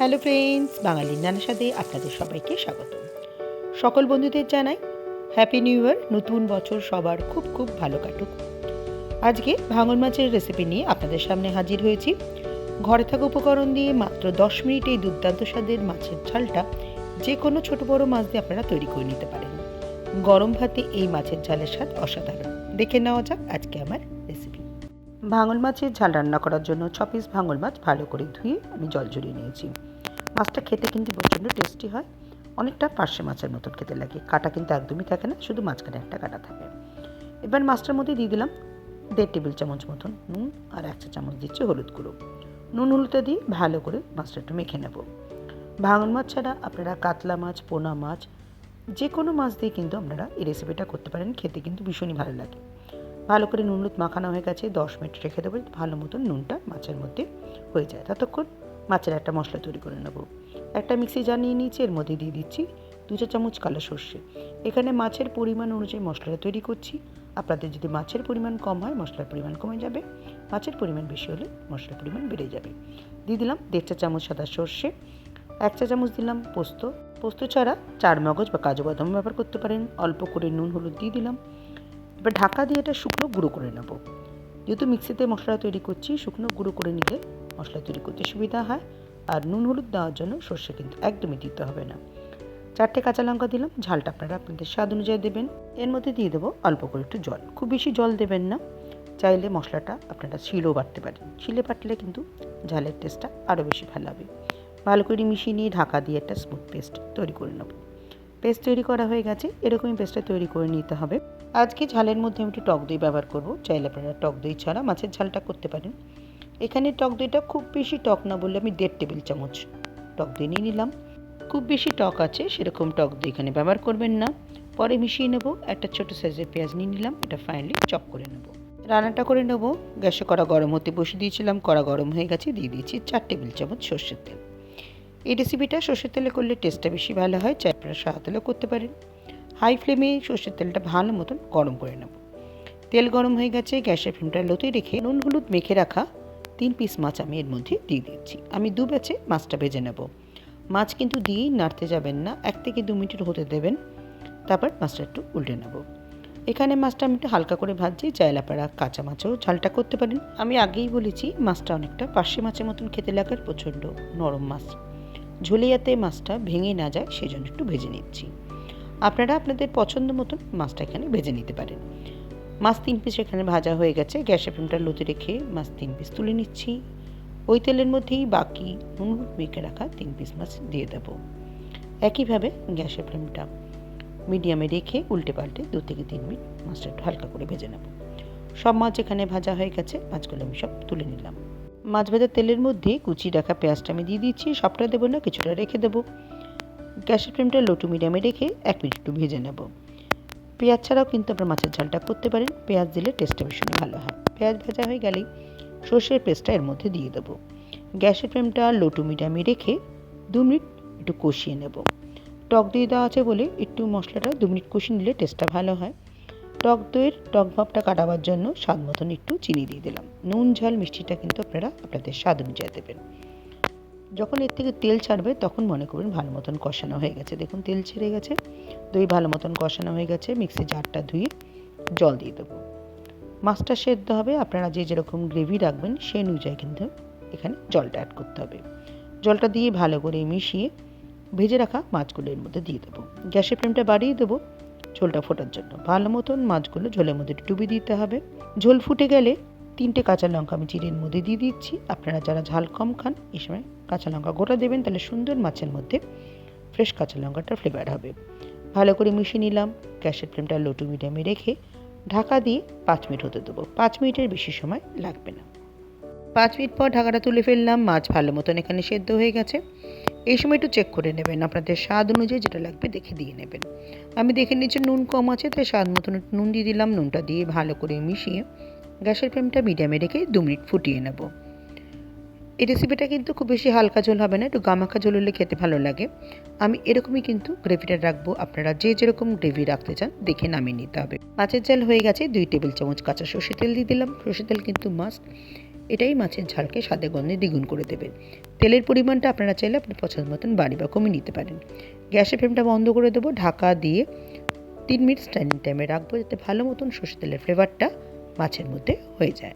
Hello friends বাঙালির নানা সাথে আপনাদের সবাইকে স্বাগত। সকল বন্ধুদের জানাই হ্যাপি নিউ ইয়ার নতুন বছর সবার খুব খুব ভালো কাটুক। আজকে ভাঙন মাছের রেসিপি নিয়ে আপনাদের সামনে হাজির হয়েছি। ঘরে থাকা উপকরণ দিয়ে মাত্র দশ মিনিটে এই দুর্দান্ত স্বাদের মাছের ঝালটা যে কোনো ছোট বড় মাছ দিয়ে আপনারা তৈরি করে নিতে পারেন। গরম ভাতে এই মাছের ঝালের স্বাদ অসাধারণ। দেখে নেওয়া যাক আজকে আমার রেসিপি ভাঙল মাছের ঝাল রান্না করার জন্য ছ পিস ভাঙল মাছ ভালো করে ধুয়ে আমি জল ঝরিয়ে নিয়েছি। মাছটা খেতে কিন্তু প্রচণ্ড টেস্টি হয়। অনেকটা পার্শে মাছের মতন খেতে লাগে। কাটা কিন্তু একদমই থাকে না, শুধু মাঝখানে একটা কাটা থাকে। এবার মাছটার মধ্যে দিয়ে দিলাম দেড় টেবিল চামচ মতন নুন আর এক চা চামচ দিচ্ছি হলুদ গুঁড়ো। নুন হলুদটা দিয়ে ভালো করে মাছটা একটু মেখে নেব। ভাঙন মাছ ছাড়া আপনারা কাতলা মাছ, পোনা মাছ যে কোনো মাছ দিয়ে কিন্তু আপনারা এই রেসিপিটা করতে পারেন। খেতে কিন্তু ভীষণই ভালো লাগে। ভালো করে নুন হলুদ মাখানো হয়ে গেছে, দশ মিনিট রেখে দেবো, ভালো মতন নুনটা মাছের মধ্যে হয়ে যায়। ততক্ষণ মাছের একটা মশলা তৈরি করে নেব। একটা মিক্সি জার নিয়ে নিয়েছি, এর মধ্যে দিয়ে দিচ্ছি দু চা চামচ কালো সর্ষে। এখানে মাছের পরিমাণ অনুযায়ী মশলাটা তৈরি করছি। আপনাদের যদি মাছের পরিমাণ কম হয়, মশলার পরিমাণ কমে যাবে। মাছের পরিমাণ বেশি হলে মশলার পরিমাণ বেড়ে যাবে। দিয়ে দিলাম দেড় চা চামচ সাদা সর্ষে, এক চা চামচ দিলাম পোস্ত। পোস্ত ছাড়া চার মগজ বা কাজু বাদাম ব্যবহার করতে পারেন। অল্প করে নুন, হলুদ দিয়ে দিলাম। এবার ঢাকা দিয়ে এটা শুকনো গুঁড়ো করে নেব। যেহেতু মিক্সিতে মশলা তৈরি করছি, শুকনো গুঁড়ো করে নিলে মশলা তৈরি করতে সুবিধা হয়, আর নুন হলুদ দেওয়ার জন্য সর্ষে কিন্তু একদমই দিতে হবে না। চারটে কাঁচা লঙ্কা দিলাম, ঝালটা আপনারা আপনাদের স্বাদ অনুযায়ী দেবেন। এর মধ্যে দিয়ে দেবো অল্প করে একটু জল। খুব বেশি জল দেবেন না, চাইলে মশলাটা আপনারা শিলও বাটতে পারেন। শিলে বাটলে কিন্তু ঝালের টেস্টটা আরও বেশি ভালো হবে। ভালো করে মিশিয়ে নিয়ে ঢাকা দিয়ে একটা স্মুথ পেস্ট তৈরি করে নেব। পেস্ট তৈরি করা হয়ে গেছে, এরকমই পেস্টটা তৈরি করে নিতে হবে। আজকে ঝালের মধ্যে আমি একটু টক দই ব্যবহার করব। চাইলে আপনারা টক দই ছাড়া মাছের ঝালটা করতে পারেন। এখানে টক দইটা খুব বেশি টক না বললে আমি দেড় টেবিল চামচ টক দই নিয়ে নিলাম। খুব বেশি টক আছে, সেরকম টক দই এখানে ব্যবহার করবেন না। পরে মিশিয়ে নেব, একটা ছোটো সাইজের পেঁয়াজ নিয়ে নিলাম, এটা ফাইনালি চপ করে নেব। রান্নাটা করে নেব, গ্যাসে কড়া গরম হতে বসে দিয়েছিলাম, কড়া গরম হয়ে গেছে, দিয়ে দিয়েছি চার টেবিল চামচ সর্ষের তেল। এই রেসিপিটা সর্ষের তেলে করলে টেস্টটা বেশি ভালো হয় চাই আপনারা সাদা তেলেও করতে পারেন। হাই ফ্লেমে সর্ষের তেলটা ভালো মতন গরম করে নেব। তেল গরম হয়ে গেছে, গ্যাসের ফ্লেমটা লোতে রেখে নুন, হলুদ মেখে রাখা তিন পিস মাছ আমি এর মধ্যে দিয়ে দিচ্ছি। আমি দু ব্যাচে মাছটা ভেজে নেব। মাছ কিন্তু দিয়েই নাড়তে যাবেন না, এক থেকে দু মিনিট হতে দেবেন। তারপর মাছটা একটু উল্টে নেব। এখানে মাছটা আমি একটু হালকা করে ভাজছি আপনারা কাঁচা মাছও ঝালটা করতে পারেন। আমি আগেই বলেছি, মাছটা অনেকটা পার্শে মাছের মতন খেতে লাগার প্রচণ্ড নরম মাছ। ঝোলে যাতে মাছটা ভেঙে না যায়, সেজন্য একটু ভেজে নিচ্ছি। আপনারা আপনাদের পছন্দ মতন মাছটা এখানে ভেজে নিতে পারেন। মাছ তিন পিস এখানে ভাজা হয়ে গেছে। গ্যাসের ফ্লেমটা লোতে রেখে মাছ তিন পিস তুলে নিচ্ছি। ওই তেলের মধ্যেই বাকি নুন মেখে রাখা তিন পিস মাছ দিয়ে দেবো। একইভাবে গ্যাসের ফ্লেমটা মিডিয়ামে রেখে উল্টে পাল্টে দু থেকে তিন মিনিট মাছটা একটু হালকা করে ভেজে নেব। সব মাছ এখানে ভাজা হয়ে গেছে। মাছগুলো আমি সব তুলে নিলাম। মাছ ভাজার তেলের মধ্যে কুচি রাখা পেঁয়াজটা আমি দিয়ে দিচ্ছি। সবটা দেবো না, কিছুটা রেখে দেবো। গ্যাসের ফ্লেমটা লো টু মিডিয়ামে রেখে এক মিনিট একটু ভেজে নেব। পেঁয়াজ ছাড়াও কিন্তু আপনার মাছের ঝালটা করতে পারেন। পেঁয়াজ দিলে টেস্টটা ভীষণ ভালো হয়। পেঁয়াজ ভাজা হয়ে গেলেই সর্ষের পেস্টটা এর মধ্যে দিয়ে দেবো। গ্যাসের ফ্লেমটা লো টু মিডিয়ামে রেখে দু মিনিট একটু কষিয়ে নেব। টক দই দেওয়া আছে বলে একটু মশলাটা দু মিনিট কষিয়ে নিলে টেস্টটা ভালো হয়। টক দইয়ের টক ভাবটা কাটাবার জন্য স্বাদ মতন একটু চিনি দিয়ে দিলাম। নুন, ঝাল, মিষ্টিটা কিন্তু আপনারা আপনাদের স্বাদ অনুযায়ী দেবেন। যখন এর থেকে তেল ছাড়বে, তখন মনে করবেন ভালো মতন কষানো হয়ে গেছে। দেখুন, তেল ছেড়ে গেছে। দই ভালো মতন কষানো হয়ে গেছে। মিক্সি জারটা ধুয়ে জল দিয়ে দেবো। মাছটা সেদ্ধ হবে। আপনারা যে যেরকম গ্রেভি রাখবেন, সেই অনুযায়ী কিন্তু এখানে জলটা অ্যাড করতে হবে। জলটা দিয়ে ভালো করে মিশিয়ে ভেজে রাখা মাছগুলো এর মধ্যে দিয়ে দেবো। গ্যাসের ফ্লেমটা বাড়িয়ে দেবো ঝোলটা ফোটার জন্য। ভালো মতন মাছগুলো ঝোলের মধ্যে ডুবিয়ে দিতে হবে। ঝোল ফুটে গেলে তিনটে কাঁচা লঙ্কা আমি চিড়ের মধ্যে দিয়ে দিচ্ছি। আপনারা যারা ঝাল কম খান, এই সময় কাঁচা লঙ্কা গোটা দেবেন, তাহলে সুন্দর মাছের মধ্যে ফ্রেশ কাঁচা লঙ্কাটার ফ্লেভার হবে। ভালো করে মিশিয়ে নিলাম, গ্যাসের ফ্লেমটা লো টু মিডিয়ামে রেখে ঢাকা দিয়ে পাঁচ মিনিট হতে দেবো। পাঁচ মিনিটের বেশি সময় লাগবে না। পাঁচ মিনিট পর ঢাকাটা তুলে ফেললাম, মাছ ভালো মতন এখানে সেদ্ধ হয়ে গেছে। এই সময় একটু চেক করে নেবেন, আপনাদের স্বাদ অনুযায়ী যেটা লাগবে দেখে দিয়ে নেবেন। আমি দেখে নিচ্ছি নুন কম আছে, তাই স্বাদ মতন নুন দিয়ে দিলাম, নুনটা দিয়ে ভালো করে মিশিয়ে গ্যাসের ফ্লেমটা মিডিয়ামে রেখে দু মিনিট ফুটিয়ে নেব। এই রেসিপিটা কিন্তু খুব বেশি হালকা ঝোল হবে না, একটু গামাখা ঝোল হলে খেতে ভালো লাগে। আমি এরকমই কিন্তু গ্রেভিটা রাখব, আপনারা যে যেরকম গ্রেভি রাখতে চান দেখে নামিয়ে নিতে হবে। মাছের ঝাল হয়ে গেছে, দুই টেবিল চামচ কাঁচা সর্ষে তেল দিয়ে দিলাম। সর্ষে তেল কিন্তু মাস্ট এটাই মাছের ঝালকে স্বাদে গন্ধে দ্বিগুণ করে দেবে। তেলের পরিমাণটা আপনারা চাইলে আপনি পছন্দ মতন বাড়ি বা কমিয়ে নিতে পারেন। গ্যাসের ফ্লেমটা বন্ধ করে দেবো, ঢাকা দিয়ে তিন মিনিট স্ট্যান্ডিং টাইমে রাখব, যাতে ভালো মতন সর্ষে তেলের ফ্লেভারটা মাছের মধ্যে হয়ে যায়।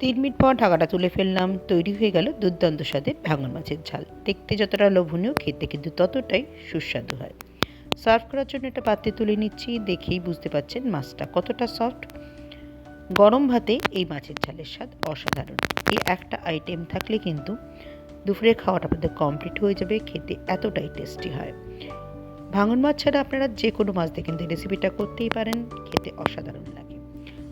তিন মিনিট পর ঢাকাটা তুলে ফেললাম। তৈরি হয়ে গেল দুর্দান্ত স্বাদের ভাঙন মাছের ঝাল। দেখতে যতটা লোভনীয়, খেতে কিন্তু ততটাই সুস্বাদু হয়। সার্ভ করার জন্য একটা পাত্রে তুলে নিচ্ছি। দেখেই বুঝতে পাচ্ছেন মাছটা কতটা সফট। গরম ভাতে এই মাছের ঝালের স্বাদ অসাধারণ। এই একটা আইটেম থাকলে কিন্তু দুপুরের খাওয়াটা আপনাদের কমপ্লিট হয়ে যাবে। খেতে এতটাই টেস্টি হয়। ভাঙন মাছ ছাড়া আপনারা যে কোনো মাছ দিয়ে কিন্তু রেসিপিটা করতেই পারেন। খেতে অসাধারণ লাগে।